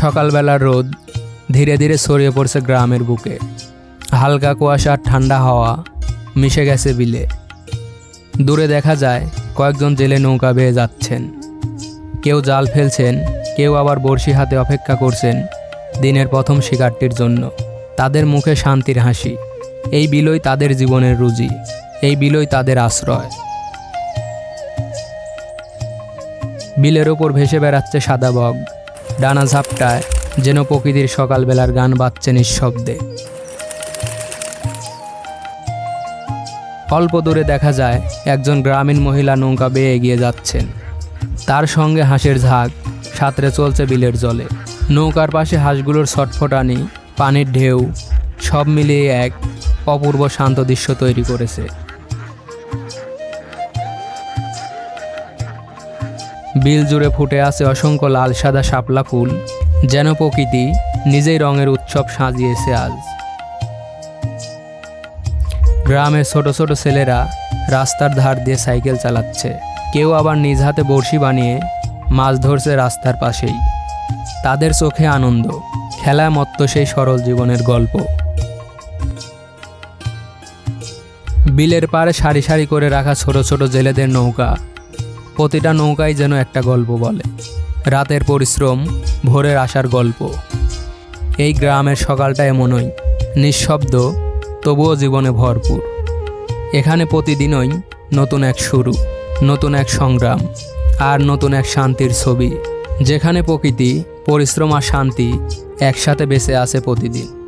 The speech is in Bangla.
সকালবেলার রোদ ধীরে ধীরে ছড়িয়ে পড়ছে গ্রামের বুকে। হালকা কুয়াশা আর ঠান্ডা হাওয়া মিশে গেছে বিলে। দূরে দেখা যায় কয়েকজন জেলে নৌকা বেয়ে যাচ্ছেন। কেউ জাল ফেলছেন, কেউ আবার বড়শি হাতে অপেক্ষা করছেন দিনের প্রথম শিকারটির জন্য। তাদের মুখে শান্তির হাসি। এই বিলই তাদের জীবনের রুজি, এই বিলই তাদের আশ্রয়। বিলের ওপর ভেসে বেড়াচ্ছে সাদা বগ। ডানা ঝাপটায় যেন প্রকৃতির সকালবেলার গান বাজছে নিঃশব্দে। অল্প দূরে দেখা যায় একজন গ্রামীণ মহিলা নৌকা বেয়ে এগিয়ে যাচ্ছেন। তার সঙ্গে হাঁসের ঝাঁক, সাঁতরে চলছে বিলের জলে। নৌকার পাশে হাঁসগুলোর ছটফটানি, পানির ঢেউ, সব মিলিয়ে এক অপূর্ব শান্ত দৃশ্য তৈরি করেছে। বিল জুড়ে ফুটে আছে অসংখ্য লাল, সাদা শাপলা ফুল। যেন প্রকৃতি নিজেই রঙের উৎসব সাজিয়েছে আজ। গ্রামের ছোট ছোট ছেলেরা রাস্তার ধার দিয়ে সাইকেল চালাচ্ছে। কেউ আবার নিজ হাতে বড়শি বানিয়ে মাছ ধরছে রাস্তার পাশেই। তাদের চোখে আনন্দ, খেলায় মত্ত সেই সরল জীবনের গল্প। বিলের পাড়ে সারি সারি করে রাখা ছোট ছোট জেলেদের নৌকা প্রতিটা নৌকাই যেন একটা গল্প বলে। রাতের পরিশ্রম, ভোরের আসার গল্প। এই গ্রামের সকালটা এমনই, নিঃশব্দ, তবুও জীবনে ভরপুর। এখানে প্রতিদিনই নতুন এক শুরু, নতুন এক সংগ্রাম, আর নতুন এক শান্তির ছবি, যেখানে প্রকৃতি, পরিশ্রম আর শান্তি একসাথে বেঁচে আছে প্রতিদিন।